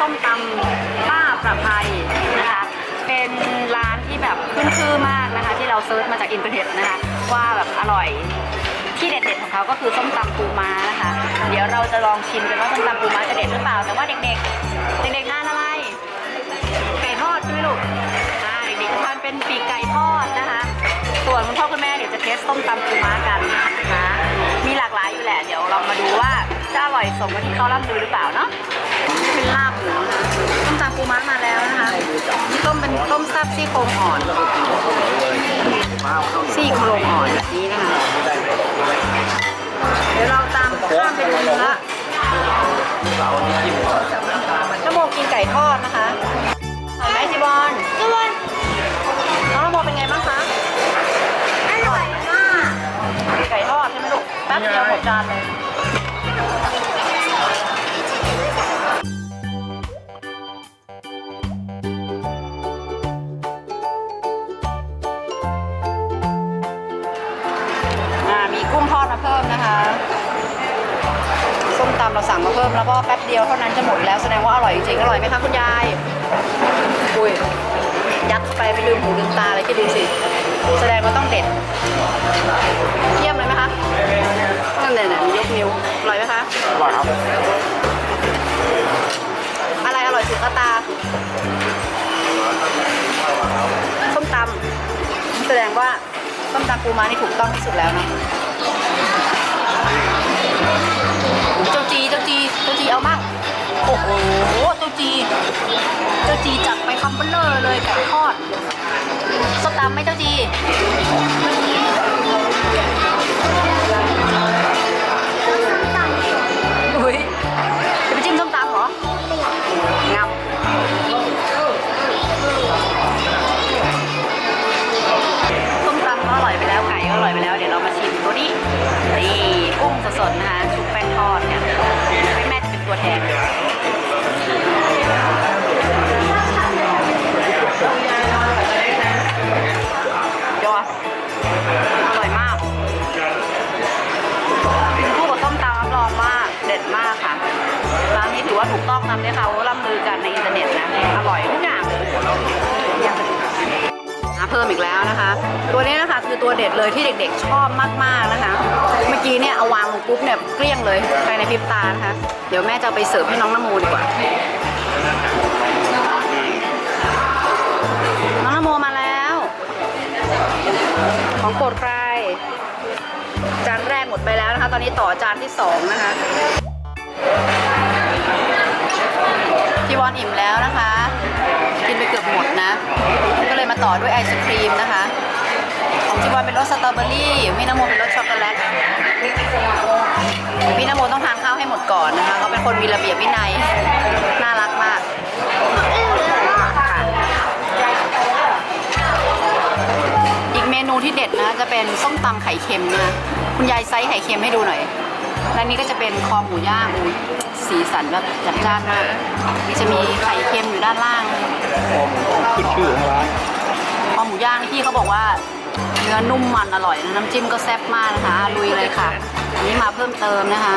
ส้มตำป้าประภัยนะคะ เป็นร้านที่แบบขึ้นชื่อมากนะคะ ที่เราเซิร์ชมาจากอินเทอร์เน็ตนะคะ ว่าแบบอร่อยที่เด็ดๆของเขาก็คือส้มตำปูม้านะคะ เดี๋ยวเราจะลองชิมกันว่าส้มตำปูม้าจะเด็ดหรือเปล่า แต่ว่าเด็กๆ เด็กๆทานอะไรไก่ทอดใช่ไหมลูกอ่าเด็กๆทานเป็นปีกไก่ทอดนะคะ ส่วนคุณพ่อคุณแม่เดี๋ยวจะเทสส้มตำปูม้ากันนะคะมีหลากหลายอยู่แหละ เดี๋ยวเรามาดูว่าจะอร่อยสมกับที่เขาล่ำลือหรือเปล่าเนาะ เป็นลาบหมูนะคะส้มตำปูม้ามาแล้วนะคะนี่ต้มเป็นต้มแซ่บซี่โครงอ่อนซี่โครงอ่อนแบบนี้นะคะเดี๋ยวเราตามข้ามไปดูเนื้อชั่วโมกินไก่ทอดนะคะอร่อยไหมจิบอลทุกคนน้องละโมเป็นไงบ้างคะอร่อยมากไก่ทอดใช่ไหมลูกแป๊บเดียวหมดจานเลย กุ้งทอดมาเพิ่มนะคะส้มตำเราสั่งมาเพิ่มแล้วก็แป๊บเดียวเท่านั้นจะหมดแล้วแสดงว่าอร่อยจริงๆอร่อยไหมคะคุณยายอุ้ยยัดเข้าไปไปลืมหูลืมตาเลยที่ดูสิแสดงว่าต้องเด็ดเยี่ยมเลยไหมคะนั่นเลยนะยกนิ้วอร่อยไหมคะอร่อยครับอะไรอร่อยสุดก็ตาส้มตำแสดงว่าส้มตำปูม้านี่ถูกต้องที่สุดแล้วนะ เจ้าจีเจ้าจีเจ้าจีเอามั่งโอ้โหเจ้าจีเจ้าจีจัดไปคำเบลเลอร์เลยไก่ทอดส้มตำไหมเจ้าจี นะคะชุบแป้งทอดเนี่ยแม่จะเป็นตัวแทนยอดอร่อยมากคู่กับส้มตำรับรองว่าเด็ดมากค่ะร้านนี้ถือว่าถูกต้องตามที่เขาล่ำลือกันในอินเทอร์เน็ตนะ อร่อยทุกอย่างเลย พิ่มอีกแล้วนะคะ ตัวนี้นะคะคือตัวเด็ดเลยที่เด็กๆ ชอบมากๆนะคะ เมื่อกี้เนี่ยเอาวางลงปุ๊บเนี่ยเกลี้ยงเลยภายในพริบตานะคะ เดี๋ยวแม่จะไปเสิร์ฟให้น้องน้ำมูดีกว่า น้องนโมมาแล้ว ของโปรดใคร จานแรกหมดไปแล้วนะคะ ตอนนี้ต่อจานที่สองนะคะพี่วอนอิ่มแล้วนะคะกิน ต่อด้วยไอศครีมนะคะของจีวอนเป็นรสสตรอเบอรี่พี่นโมเป็นรสช็อกโกแลตพี่นโมต้องทานข้าวให้หมดก่อนนะคะเขาเป็นคนมีระเบียบวินัยน่ารักมากอีกเมนูที่เด็ดนะจะเป็นส้มตำไข่เค็มนะคุณยายไซส์ไข่เค็มให้ดูหน่อยและนี่ก็จะเป็นคอหมูย่างสีสันแบบจัดจ้านมากจะมีไข่เค็มอยู่ด้านล่างขึ้นชื่อของ ย่างนี่พี่เขาบอกว่าเนื้อนุ่มมันอร่อยนะน้ำจิ้มก็แซ่บมากนะคะลุยเลยค่ะอันนี้มาเพิ่มเติมนะคะ